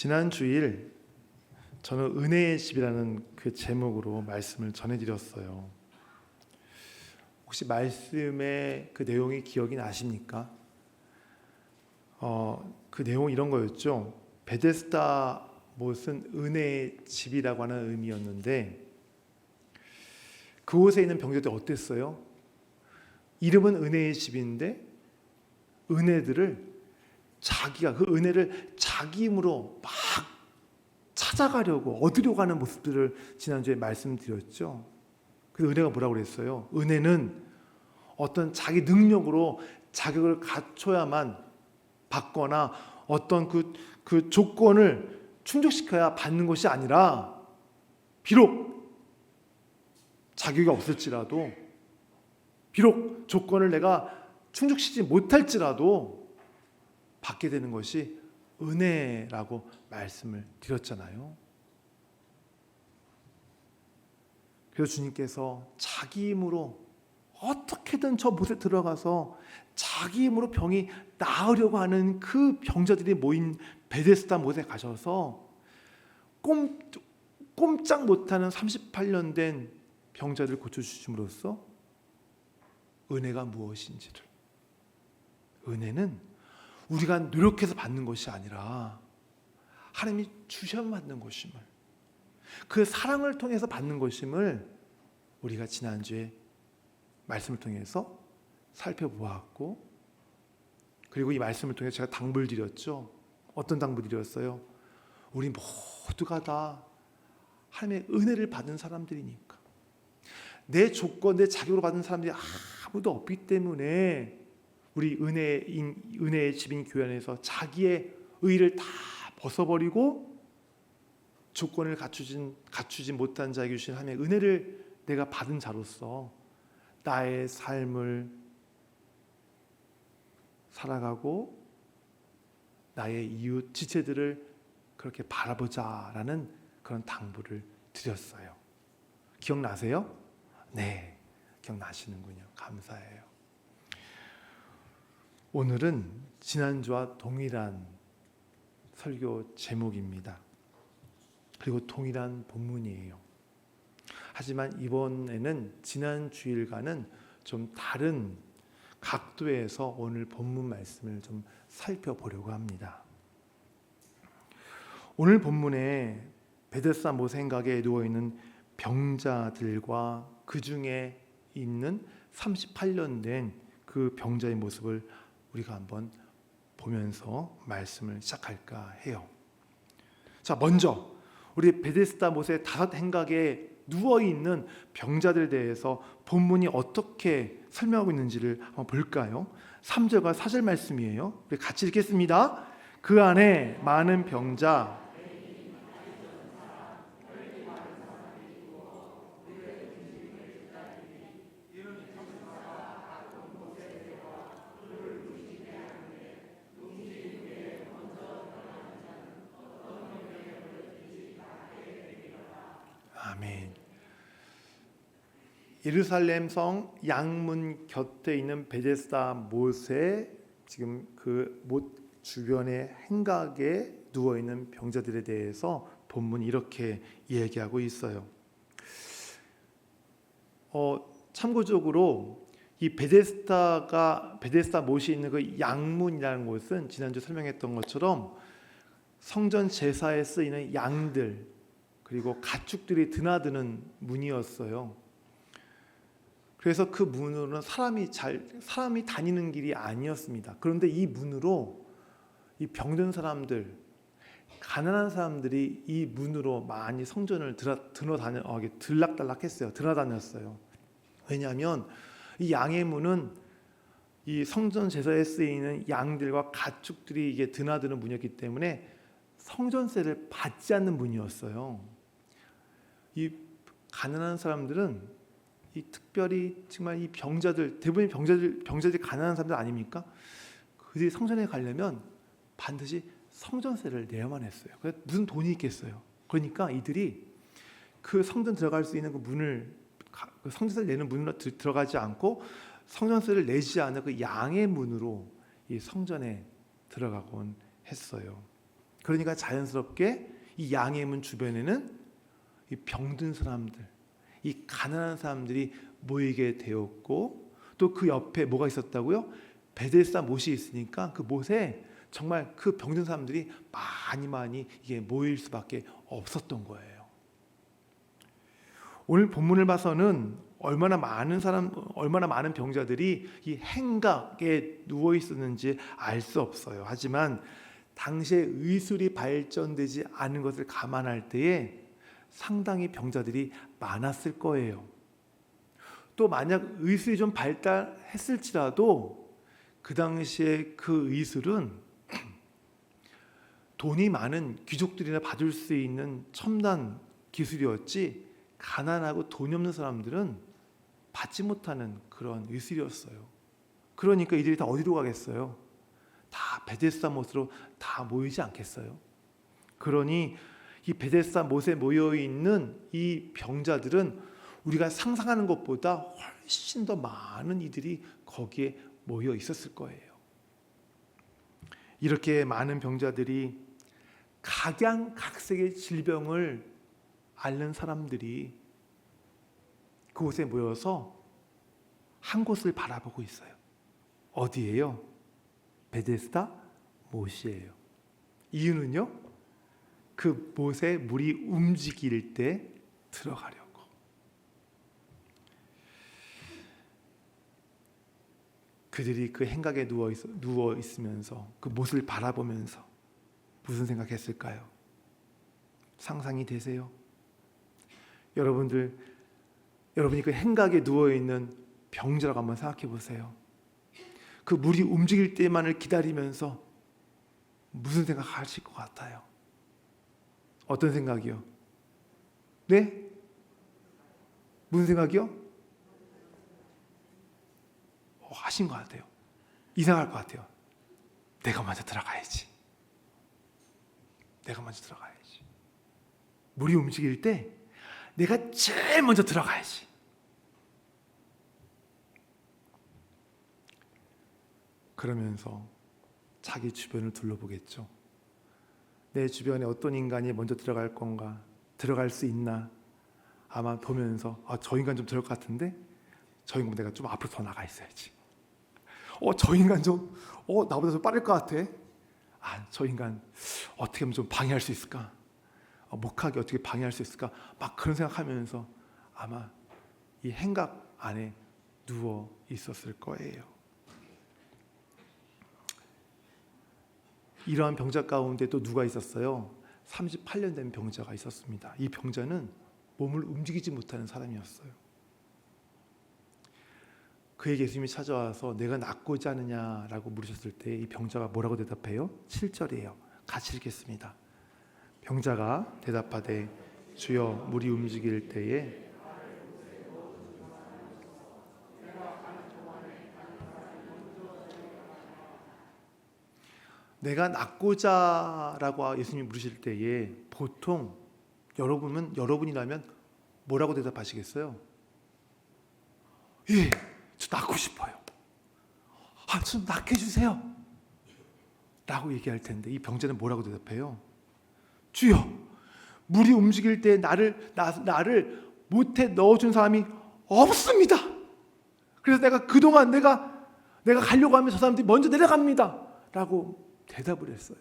지난 주일 저는 은혜의 집이라는 그 제목으로 말씀을 전해드렸어요. 혹시 말씀의 그 내용이 기억이 나십니까? 어, 그 내용 이런 거였죠. 베데스다 못은 은혜의 집이라고 하는 의미였는데 그곳에 있는 병자들 어땠어요? 이름은 은혜의 집인데 은혜들을 자기가 그 은혜를 자기 힘으로 막 찾아가려고 얻으려고 하는 모습들을 지난주에 말씀드렸죠. 그래서 은혜가 뭐라고 그랬어요? 은혜는 어떤 자기 능력으로 자격을 갖춰야만 받거나 어떤 그, 그 조건을 충족시켜야 받는 것이 아니라 비록 자격이 없을지라도 비록 조건을 내가 충족시키지 못할지라도 받게 되는 것이 은혜라고 말씀을 드렸잖아요. 그래서 주님께서 자기 힘으로 어떻게든 저 못에 들어가서 자기 힘으로 병이 나으려고 하는 그 병자들이 모인 베데스다 못에 가셔서 꼼, 꼼짝 못하는 38년 된 병자들을 고쳐주심으로써 은혜가 무엇인지를 은혜는 우리가 노력해서 받는 것이 아니라 하나님이 주셔 받는 것임을 그 사랑을 통해서 받는 것임을 우리가 지난주에 말씀을 통해서 살펴보았고 그리고 이 말씀을 통해 제가 당부를 드렸죠. 어떤 당부 드렸어요? 우리 모두가 다 하나님의 은혜를 받은 사람들이니까 내 조건, 내 자격으로 받은 사람들이 아무도 없기 때문에 우리 은혜인 은혜의 집인 교회 안에서 자기의 의를 다 벗어버리고 조건을 갖추진 갖추지 못한 자에게 주신 하나님의 은혜를 내가 받은 자로서 나의 삶을 살아가고 나의 이웃 지체들을 그렇게 바라보자라는 그런 당부를 드렸어요. 기억나세요? 네, 기억나시는군요. 감사해요. 오늘은 지난주와 동일한 설교 제목입니다. 그리고 동일한 본문이에요. 하지만 이번에는 지난 주일과는 좀 다른 각도에서 오늘 본문 말씀을 좀 살펴보려고 합니다. 오늘 본문에 베데스다 모생각에 누워 있는 병자들과 그 중에 있는 38년 된 그 병자의 모습을 우리가 한번 보면서 말씀을 시작할까 해요. 자, 먼저 우리 베데스다 못의 다섯 행각에 누워 있는 병자들에 대해서 본문이 어떻게 설명하고 있는지를 한번 볼까요? 3절과 4절 말씀이에요. 우리 같이 읽겠습니다. 그 안에 많은 병자 아멘. 예루살렘 성 양문 곁에 있는 베데스다 못에 지금 그 못 주변의 행각에 누워 있는 병자들에 대해서 본문 이렇게 이야기하고 있어요. 어, 참고적으로 이 베데스다가 베데스다 못이 있는 그 양문이라는 곳은 지난주 설명했던 것처럼 성전 제사에 쓰이는 양들 그리고 가축들이 드나드는 문이었어요. 그래서 그 문으로는 사람이 잘 사람이 다니는 길이 아니었습니다. 그런데 이 문으로 이 병든 사람들, 가난한 사람들이 이 문으로 많이 성전을 들어 들어다녀 어, 들락달락했어요. 들어다녔어요. 왜냐하면 이 양의 문은 이 성전 제사에 쓰이는 양들과 가축들이 이게 드나드는 문이었기 때문에 성전세를 받지 않는 문이었어요. 이 가난한 사람들은 이 특별히 정말 이 병자들 대부분의 병자들 병자들이 가난한 사람들 아닙니까? 그들이 성전에 가려면 반드시 성전세를 내야만 했어요. 무슨 돈이 있겠어요. 그러니까 이들이 그 성전 들어갈 수 있는 그 문을 그 성전세를 내는 문으로 들어가지 않고 성전세를 내지 않은 그 양의 문으로 이 성전에 들어가곤 했어요. 그러니까 자연스럽게 이 양의 문 주변에는 이 병든 사람들, 이 가난한 사람들이 모이게 되었고 또 그 옆에 뭐가 있었다고요? 베데스다 못이 있으니까 그 못에 정말 그 병든 사람들이 많이 많이 이게 모일 수밖에 없었던 거예요. 오늘 본문을 봐서는 얼마나 많은 사람, 얼마나 많은 병자들이 이 행각에 누워 있었는지 알 수 없어요. 하지만 당시에 의술이 발전되지 않은 것을 감안할 때에 상당히 병자들이 많았을 거예요. 또 만약 의술이 좀 발달했을지라도 그 당시에 그 의술은 돈이 많은 귀족들이나 받을 수 있는 첨단 기술이었지 가난하고 돈이 없는 사람들은 받지 못하는 그런 의술이었어요. 그러니까 이들이 다 어디로 가겠어요? 다 베데스다 못으로 다 모이지 않겠어요? 그러니 이 베데스다 못에 모여 있는 이 병자들은 우리가 상상하는 것보다 훨씬 더 많은 이들이 거기에 모여 있었을 거예요. 이렇게 많은 병자들이 각양각색의 질병을 앓는 사람들이 그곳에 모여서 한 곳을 바라보고 있어요. 어디예요? 베데스다 못이에요. 이유는요? 그 못에 물이 움직일 때 들어가려고. 그들이 그 행각에 누워, 있, 누워 있으면서 그 못을 바라보면서 무슨 생각했을까요? 상상이 되세요? 여러분들 여러분이 그 행각에 누워 있는 병자라고 한번 생각해 보세요. 그 물이 움직일 때만을 기다리면서 무슨 생각하실 것 같아요? 어떤 생각이요? 네? 무슨 생각이요? 어, 하신 것 같아요. 이상할 것 같아요. 내가 먼저 들어가야지. 내가 먼저 들어가야지. 물이 움직일 때 내가 제일 먼저 들어가야지. 그러면서 자기 주변을 둘러보겠죠. 내 주변에 어떤 인간이 먼저 들어갈 건가? 들어갈 수 있나? 아마 보면서 아, 저 인간 좀 들어갈 것 같은데 저 인간 내가 좀 앞으로 더 나가 있어야지. 어, 저 인간 좀 어, 나보다 좀 빠를 것 같아. 아, 저 인간 어떻게 하면 좀 방해할 수 있을까? 어, 목하게 어떻게 방해할 수 있을까? 막 그런 생각하면서 아마 이 행각 안에 누워 있었을 거예요. 이러한 병자 가운데 또 누가 있었어요? 38년 된 병자가 있었습니다. 이 병자는 몸을 움직이지 못하는 사람이었어요. 그에게 예수님이 찾아와서 내가 낫고자 하느냐라고 물으셨을 때 이 병자가 뭐라고 대답해요? 7절이에요. 같이 읽겠습니다. 병자가 대답하되 주여 물이 움직일 때에 내가 낫고자라고 예수님 물으실 때에 보통 여러분은 여러분이라면 뭐라고 대답하시겠어요? 예, 저 낫고 싶어요. 아, 좀 낫게 해주세요. 라고 얘기할 텐데 이 병자는 뭐라고 대답해요? 주여, 물이 움직일 때 나를 나, 나를 못해 넣어준 사람이 없습니다. 그래서 내가 그동안 내가 내가 가려고 하면 저 사람들이 먼저 내려갑니다. 라고 대답을 했어요.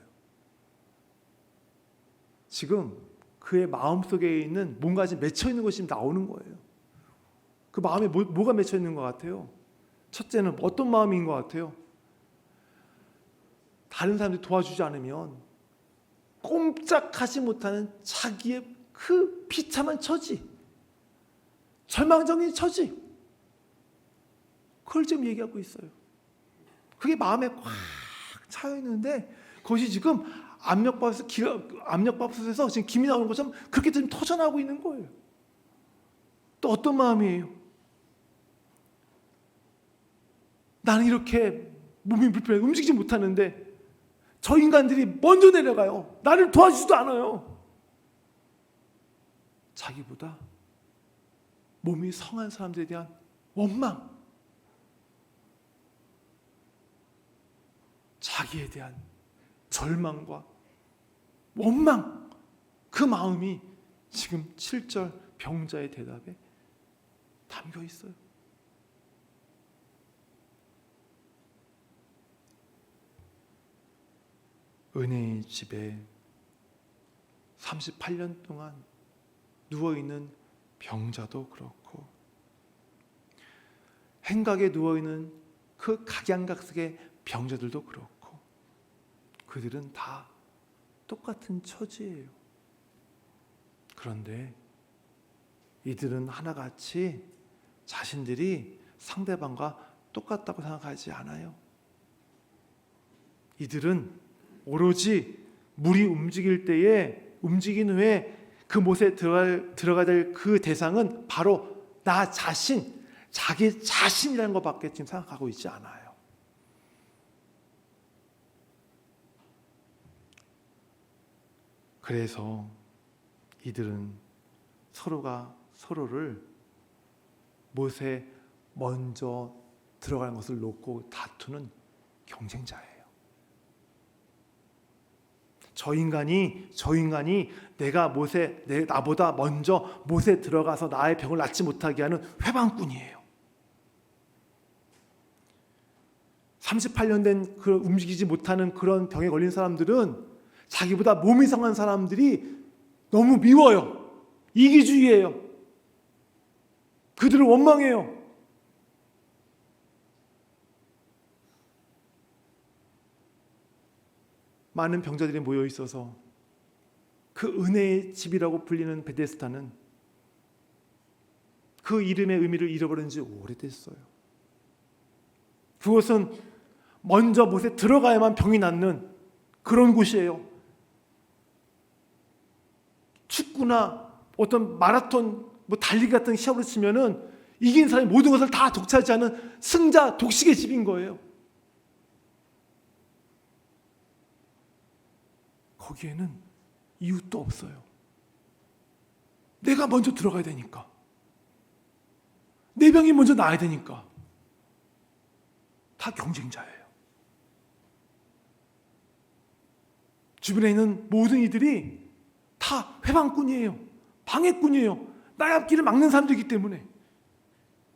지금 그의 마음 속에 있는 뭔가 지금 맺혀 있는 것이 나오는 거예요. 그 마음에 뭐, 뭐가 맺혀 있는 것 같아요? 첫째는 어떤 마음인 것 같아요? 다른 사람들이 도와주지 않으면 꼼짝하지 못하는 자기의 그 비참한 처지, 절망적인 처지, 그걸 지금 얘기하고 있어요. 그게 마음에 꽉 차여 있는데 그것이 지금 압력밥솥 압력밥솥에서 지금 김이 나오는 것처럼 그렇게 지금 터져나오고 있는 거예요. 또 어떤 마음이에요? 나는 이렇게 몸이 불편해 움직이지 못하는데 저 인간들이 먼저 내려가요. 나를 도와주지도 않아요. 자기보다 몸이 성한 사람들에 대한 원망, 자기에 대한 절망과 원망 그 마음이 지금 7절 병자의 대답에 담겨 있어요. 은혜의 집에 38년 동안 누워 있는 병자도 그렇고 행각에 누워 있는 그 각양각색의 병자들도 그렇고 그들은 다 똑같은 처지예요. 그런데 이들은 하나같이 자신들이 상대방과 똑같다고 생각하지 않아요. 이들은 오로지 물이 움직일 때에 움직인 후에 그 못에 들어갈, 들어가야 될 그 대상은 바로 나 자신, 자기 자신이라는 것밖에 지금 생각하고 있지 않아요. 그래서 이들은 서로가 서로를 못에 먼저 들어가는 것을 놓고 다투는 경쟁자예요. 저 인간이 저 인간이 내가 못에 내 나보다 먼저 못에 들어가서 나의 병을 낫지 못하게 하는 회방꾼이에요. 38년 된 그 움직이지 못하는 그런 병에 걸린 사람들은 자기보다 몸이 상한 사람들이 너무 미워요. 이기주의예요. 그들을 원망해요. 많은 병자들이 모여 있어서 그 은혜의 집이라고 불리는 베데스다는 그 이름의 의미를 잃어버린 지 오래됐어요. 그것은 먼저 못에 들어가야만 병이 낫는 그런 곳이에요. 축구나 어떤 마라톤 뭐 달리기 같은 시합으로 치면은 이긴 사람이 모든 것을 다 독차지 하는 승자 독식의 집인 거예요. 거기에는 이웃도 없어요. 내가 먼저 들어가야 되니까. 내 병이 먼저 나아야 되니까. 다 경쟁자예요. 주변에 있는 모든 이들이 다 회방꾼이에요. 방해꾼이에요. 나의 앞길을 막는 사람들이기 때문에.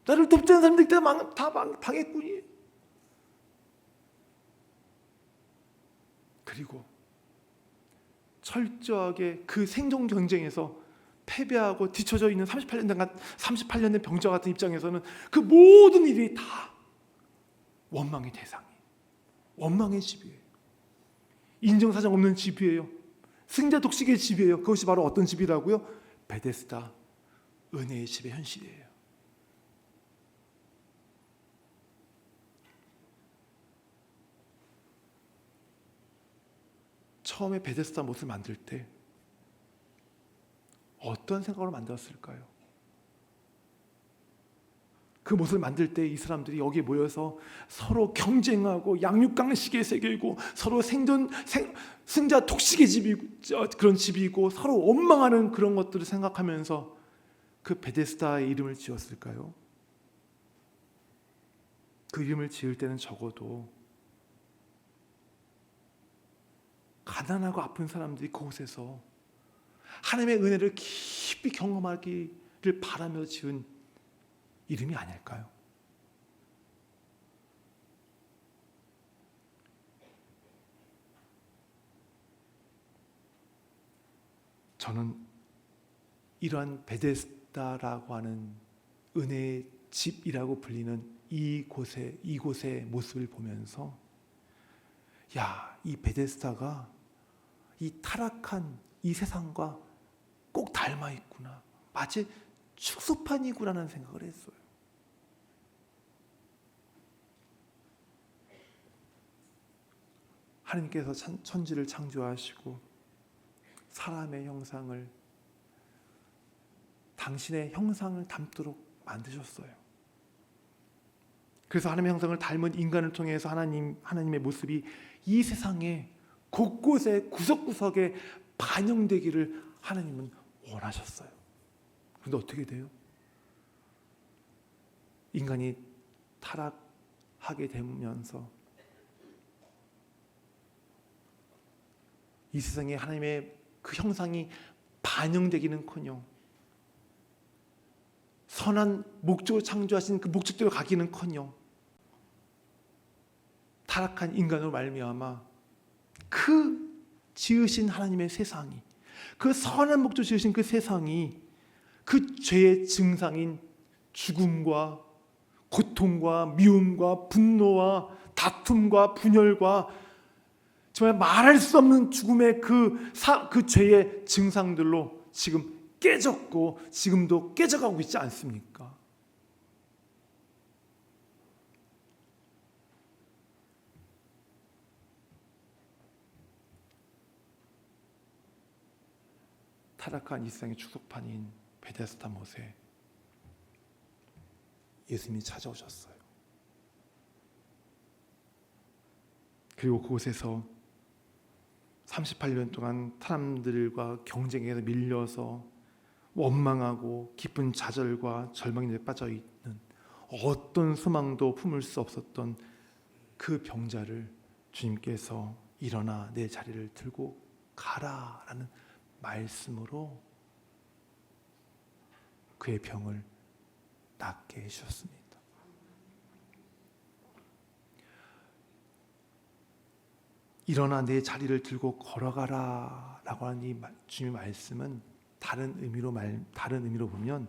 나를 돕자는 사람들이 다, 방, 다 방, 방해꾼이에요. 그리고 철저하게 그 생존 경쟁에서 패배하고 뒤처져 있는 38년 된 38년 된 병자 같은 입장에서는 그 모든 일이 다 원망의 대상이 원망의 집이에요. 인정사정 없는 집이에요. 승자 독식의 집이에요. 그것이 바로 어떤 집이라고요? 베데스다 은혜의 집의 현실이에요. 처음에 베데스다 못을 만들 때 어떤 생각으로 만들었을까요? 그 못을 만들 때 이 사람들이 여기 모여서 서로 경쟁하고 양육강식의 세계이고 서로 생존 생, 승자 독식의 집이고 그런 집이고 서로 원망하는 그런 것들을 생각하면서 그 베데스다의 이름을 지었을까요? 그 이름을 지을 때는 적어도 가난하고 아픈 사람들이 그곳에서 하나님의 은혜를 깊이 경험하기를 바라며 지은 이름이 아닐까요? 저는 이러한 베데스다라고 하는 은혜의 집이라고 불리는 이곳의 이곳의 모습을 보면서 야, 이 베데스다가 이 타락한 이 세상과 꼭 닮아 있구나. 마치 축소판이구나라는 생각을 했어요. 하나님께서 천지를 창조하시고 사람의 형상을 당신의 형상을 담도록 만드셨어요. 그래서 하나님의 형상을 닮은 인간을 통해서 하나님 하나님의 모습이 이 세상에 곳곳에 구석구석에 반영되기를 하나님은 원하셨어요. 그런데 어떻게 돼요? 인간이 타락하게 되면서 이 세상에 하나님의 그 형상이 반영되기는커녕 선한 목적을 창조하신 그 목적대로 가기는커녕 타락한 인간으로 말미암아 그 지으신 하나님의 세상이 그 선한 목적 지으신 그 세상이 그 죄의 증상인 죽음과 고통과 미움과 분노와 다툼과 분열과 정말 말할 수 없는 죽음의 그, 사, 그 죄의 증상들로 지금 깨졌고 지금도 깨져가고 있지 않습니까? 타락한 이 세상의 추석판인 베데스다 못에 예수님이 찾아오셨어요. 그리고 그곳에서 38년 동안 사람들과 경쟁에서 밀려서 원망하고 깊은 좌절과 절망에 빠져 있는 어떤 소망도 품을 수 없었던 그 병자를 주님께서 일어나 내 자리를 들고 가라라는 말씀으로 그의 병을 낫게 해주셨습니다. 일어나 내 자리를 들고 걸어가라 라고 하는 이 주님의 말씀은 다른 의미로 말 다른 의미로 보면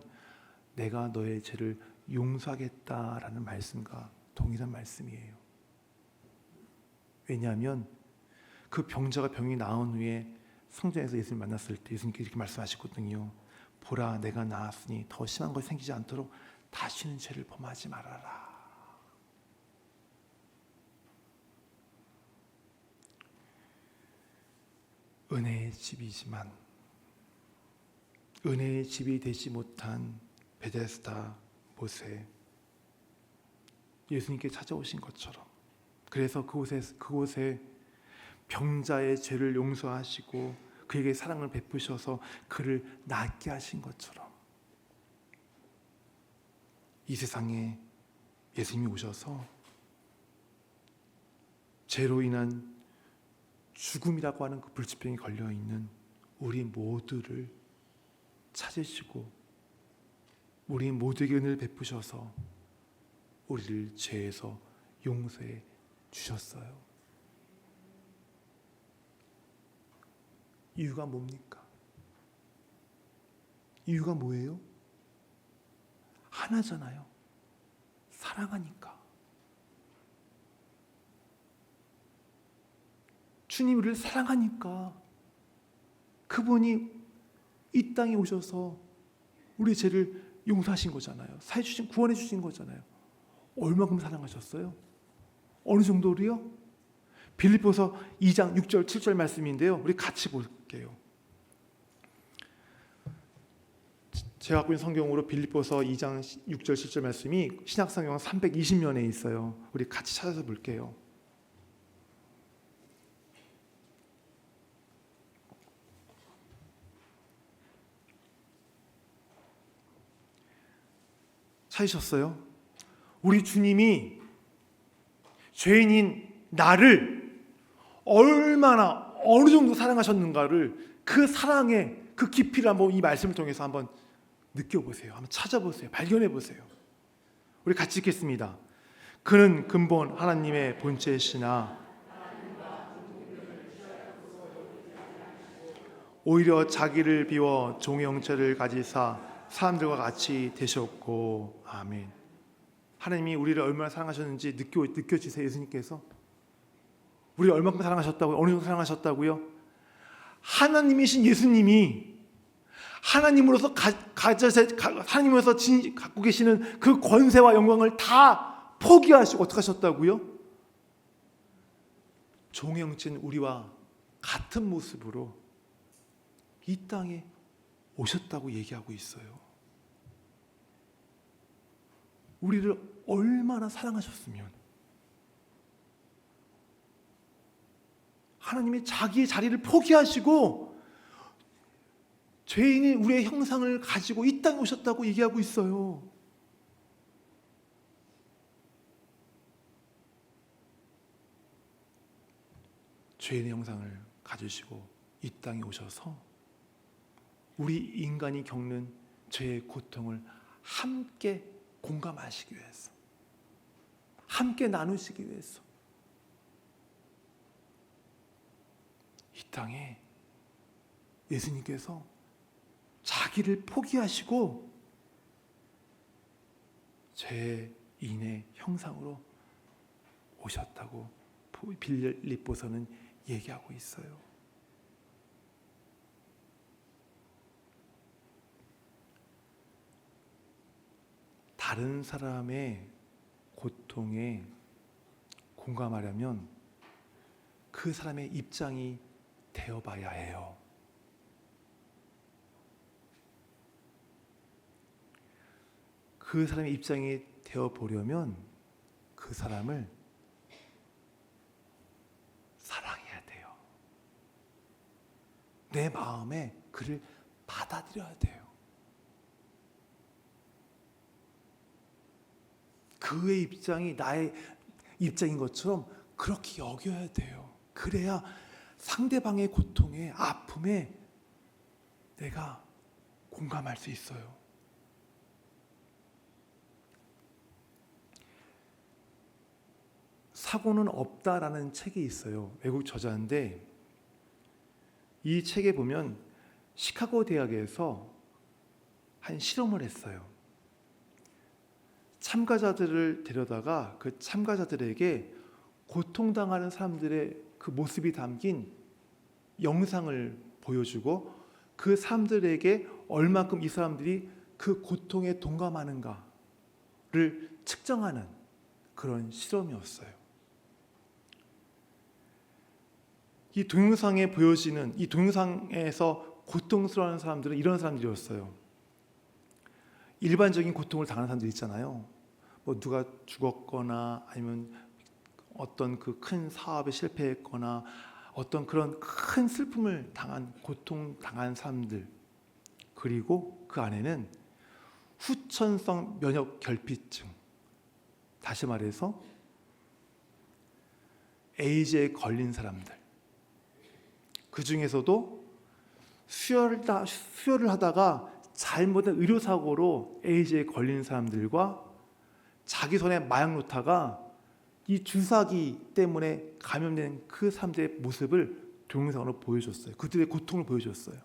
내가 너의 죄를 용서하겠다라는 말씀과 동일한 말씀이에요. 왜냐하면 그 병자가 병이 나은 후에 성전에서 예수님 만났을 때 예수님께 이렇게 말씀하셨거든요. 보라 내가 나았으니 더 심한 것이 생기지 않도록 다시는 죄를 범하지 말아라. 은혜의 집이지만 은혜의 집이 되지 못한 베데스다 못에 예수님께 찾아오신 것처럼 그래서 그곳에 그곳에 병자의 죄를 용서하시고 그에게 사랑을 베푸셔서 그를 낫게 하신 것처럼 이 세상에 예수님이 오셔서 죄로 인한 죽음이라고 하는 그 불치병이 걸려 있는 우리 모두를 찾으시고 우리 모두에게 은혜를 베푸셔서 우리를 죄에서 용서해 주셨어요. 이유가 뭡니까? 이유가 뭐예요? 하나잖아요. 사랑하니까. 주님 우리를 사랑하니까 그분이 이 땅에 오셔서 우리 죄를 용서하신 거잖아요. 사해 주신 구원해 주신 거잖아요. 얼마큼 사랑하셨어요? 어느 정도로요? 빌립보서 2장 6절 7절 말씀인데요. 우리 같이 볼게요. 제가 갖고 있는 성경으로 빌립보서 2장 6절 7절 말씀이 신약 성경 320년에 있어요. 우리 같이 찾아서 볼게요. 찾으셨어요? 우리 주님이 죄인인 나를 얼마나 어느 정도 사랑하셨는가를 그 사랑의 그 깊이를 한번 이 말씀을 통해서 한번 느껴보세요. 한번 찾아보세요. 발견해 보세요. 우리 같이 읽겠습니다. 그는 근본 하나님의 본체시나 오히려 자기를 비워 종의 형체를 가지사 사람들과 같이 되셨고 아멘. 하나님이 우리를 얼마나 사랑하셨는지 느껴 느껴지세요, 예수님께서? 우리 얼마큼 사랑하셨다고요? 어느 정도 사랑하셨다고요? 하나님이신 예수님이 하나님으로서 가, 가져 하나님으로서 진, 갖고 계시는 그 권세와 영광을 다 포기하시고 어떻게 하셨다고요? 종형진 우리와 같은 모습으로 이 땅에 오셨다고 얘기하고 있어요. 우리를 얼마나 사랑하셨으면 하나님이 자기의 자리를 포기하시고 죄인이 우리의 형상을 가지고 이 땅에 오셨다고 얘기하고 있어요. 죄인의 형상을 가지시고 이 땅에 오셔서 우리 인간이 겪는 죄의 고통을 함께 공감하시기 위해서 함께 나누시기 위해서 이 땅에 예수님께서 자기를 포기하시고 죄인의 형상으로 오셨다고 빌립보서는 얘기하고 있어요. 다른 사람의 고통에 공감하려면 그 사람의 입장이 되어봐야 해요. 그 사람의 입장이 되어 보려면 그 사람을 사랑해야 돼요. 내 마음에 그를 받아들여야 돼요. 그의 입장이 나의 입장인 것처럼 그렇게 여겨야 돼요. 그래야 상대방의 고통에 아픔에 내가 공감할 수 있어요. 사고는 없다라는 책이 있어요. 외국 저자인데 이 책에 보면 시카고 대학에서 한 실험을 했어요. 참가자들을 데려다가 그 참가자들에게 고통당하는 사람들의 그 모습이 담긴 영상을 보여주고 그 사람들에게 얼마큼 이 사람들이 그 고통에 동감하는가를 측정하는 그런 실험이었어요. 이 동영상에 보여지는 이 동영상에서 고통스러워하는 사람들은 이런 사람들이었어요. 일반적인 고통을 당하는 사람들 있잖아요. 뭐 누가 죽었거나 아니면 어떤 그 큰 사업에 실패했거나 어떤 그런 큰 슬픔을 당한 고통 당한 사람들. 그리고 그 안에는 후천성 면역 결핍증. 다시 말해서 에이즈에 걸린 사람들. 그 중에서도 수혈을, 다, 수혈을 하다가 잘못된 의료 사고로 에이즈에 걸린 사람들과 자기 손에 마약 놓다가 이 주사기 때문에 감염된 그 사람들의 모습을 동영상으로 보여줬어요. 그들의 고통을 보여줬어요.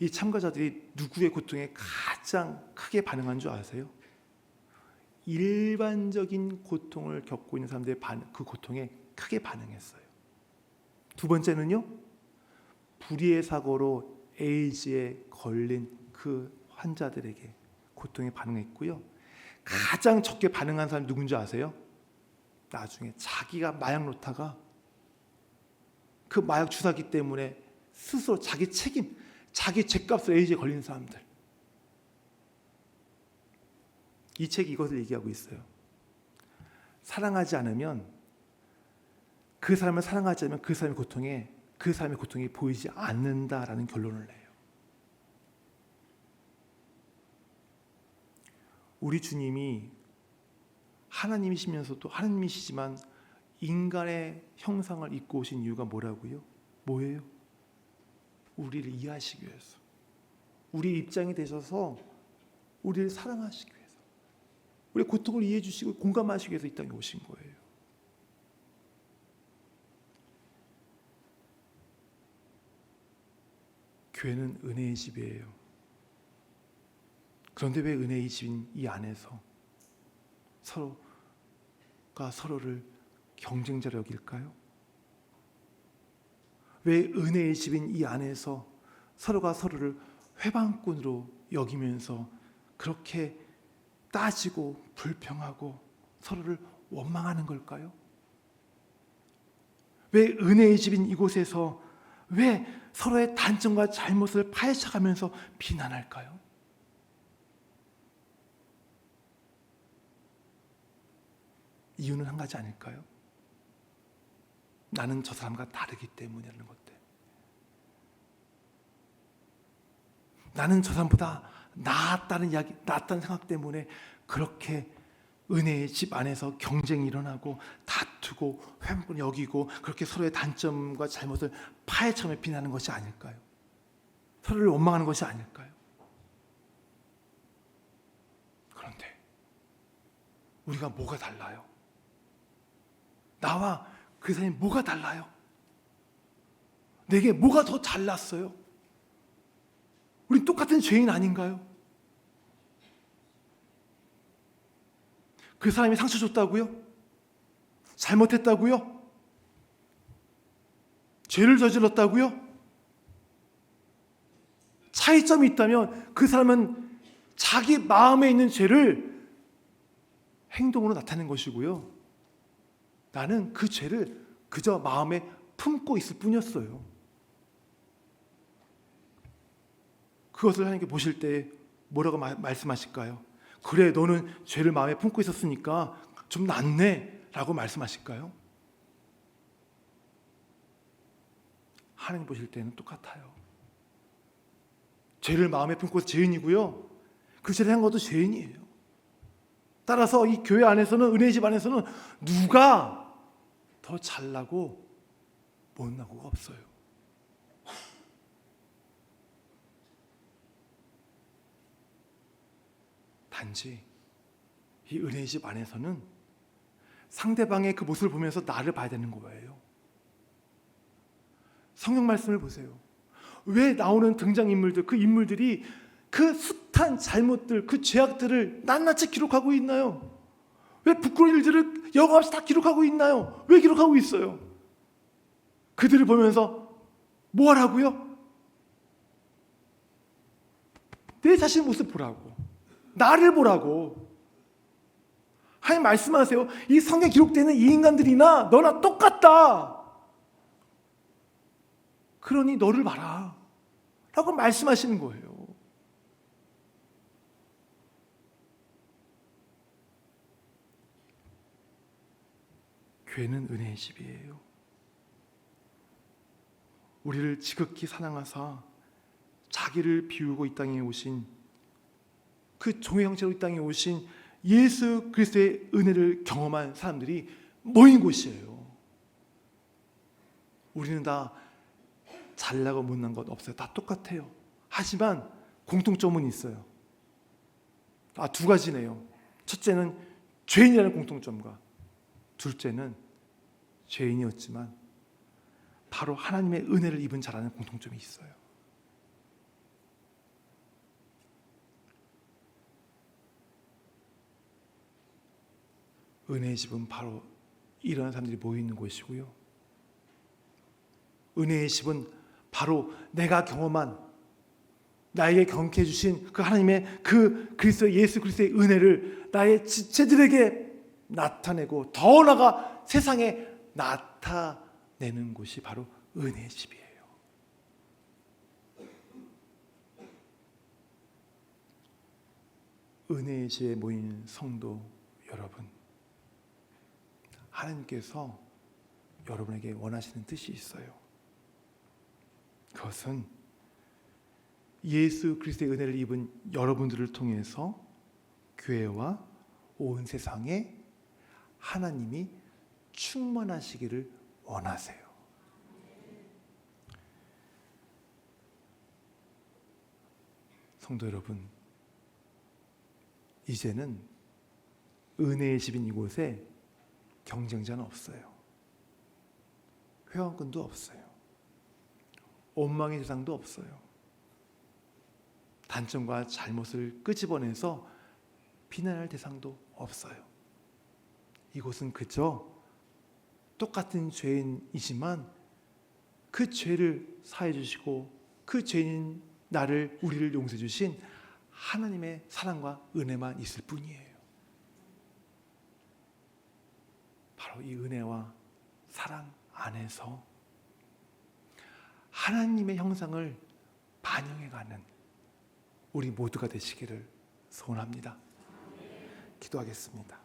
이 참가자들이 누구의 고통에 가장 크게 반응한 줄 아세요? 일반적인 고통을 겪고 있는 사람들의 반, 그 고통에 크게 반응했어요. 두 번째는요, 불의의 사고로 에이즈에 걸린 그 환자들에게 고통에 반응했고요. 가장 적게 반응한 사람이 누군지 아세요? 나중에 자기가 마약 놓다가 그 마약 주사기 때문에 스스로 자기 책임, 자기 죄값을 에이즈에 걸린 사람들. 이 책이 이것을 얘기하고 있어요. 사랑하지 않으면 그 사람을 사랑하지 않으면 그 사람의 고통에 그 사람의 고통이 보이지 않는다라는 결론을 내요. 우리 주님이 하나님이시면서도 하나님이시지만 인간의 형상을 입고 오신 이유가 뭐라고요? 뭐예요? 우리를 이해하시기 위해서. 우리 입장이 되셔서 우리를 사랑하시기 위해서. 우리 고통을 이해해 주시고 공감하시기 위해서 이 땅에 오신 거예요. 교회는 은혜의 집이에요. 그런데 왜 은혜의 집인 이 안에서 서로가 서로를 경쟁자로 여길까요? 왜 은혜의 집인 이 안에서 서로가 서로를 회방꾼으로 여기면서 그렇게 따지고 불평하고 서로를 원망하는 걸까요? 왜 은혜의 집인 이곳에서 왜 서로의 단점과 잘못을 파헤쳐가면서 비난할까요? 이유는 한 가지 아닐까요? 나는 저 사람과 다르기 때문이라는 것들. 나는 저 사람보다 낫다는 이야기, 낫다는 생각 때문에 그렇게 은혜의 집 안에서 경쟁이 일어나고 다투고 회복을 여기고 그렇게 서로의 단점과 잘못을 파헤쳐며 비난하는 것이 아닐까요? 서로를 원망하는 것이 아닐까요? 그런데 우리가 뭐가 달라요? 나와 그 사람이 뭐가 달라요? 내게 뭐가 더 잘났어요? 우린 똑같은 죄인 아닌가요? 그 사람이 상처 줬다고요? 잘못했다고요? 죄를 저질렀다고요? 차이점이 있다면 그 사람은 자기 마음에 있는 죄를 행동으로 나타낸 것이고요. 나는 그 죄를 그저 마음에 품고 있을 뿐이었어요. 그것을 하나님께 보실 때 뭐라고 마- 말씀하실까요? 그래, 너는 죄를 마음에 품고 있었으니까 좀 낫네. 라고 말씀하실까요? 하나님 보실 때는 똑같아요. 죄를 마음에 품고 죄인이고요. 그 죄를 한 것도 죄인이에요. 따라서 이 교회 안에서는 은혜의 집 안에서는 누가 더 잘나고 못나고가 없어요. 단지 이 은혜의 집 안에서는 상대방의 그 모습을 보면서 나를 봐야 되는 거예요. 성경 말씀을 보세요. 왜 나오는 등장 인물들 그 인물들이 그 숱한 잘못들 그 죄악들을 낱낱이 기록하고 있나요? 왜 부끄러운 일들을 영없이 다 기록하고 있나요? 왜 기록하고 있어요? 그들을 보면서 뭐 하라고요? 내 자신 모습 보라고. 나를 보라고. 하나님 말씀하세요. 이 성경에 기록되는 이 인간들이나 너나 똑같다. 그러니 너를 봐라. 라고 말씀하시는 거예요. 교회는 은혜의 집이에요. 우리를 지극히 사랑하사 자기를 비우고 이 땅에 오신 그 종의 형체로 이 땅에 오신 예수 그리스도의 은혜를 경험한 사람들이 모인 곳이에요. 우리는 다 잘나고 못난 것 없어요. 다 똑같아요. 하지만 공통점은 있어요. 아, 두 가지네요. 첫째는 죄인이라는 공통점과 둘째는 죄인이었지만 바로 하나님의 은혜를 입은 자라는 공통점이 있어요. 은혜의 집은 바로 이런 사람들이 모여 있는 곳이고요. 은혜의 집은 바로 내가 경험한 나에게 경험해 주신 그 하나님의 그 그리스도 예수 그리스도의 은혜를 나의 지체들에게 나타내고 더 나아가 세상에 나타내는 곳이 바로 은혜의 집이에요. 은혜의 집에 모인 성도 여러분, 하나님께서 여러분에게 원하시는 뜻이 있어요. 그것은 예수 그리스도의 은혜를 입은 여러분들을 통해서 교회와 온 세상에 하나님이 충만하시기를 원하세요. 성도 여러분, 이제는 은혜의 집인 이곳에 경쟁자는 없어요. 회원권도 없어요. 원망의 대상도 없어요. 단점과 잘못을 끄집어내서 비난할 대상도 없어요. 이곳은 그저 똑같은 죄인이지만 그 죄를 사해 주시고 그 죄인 나를 우리를 용서해 주신 하나님의 사랑과 은혜만 있을 뿐이에요. 바로 이 은혜와 사랑 안에서 하나님의 형상을 반영해가는 우리 모두가 되시기를 소원합니다. 기도하겠습니다.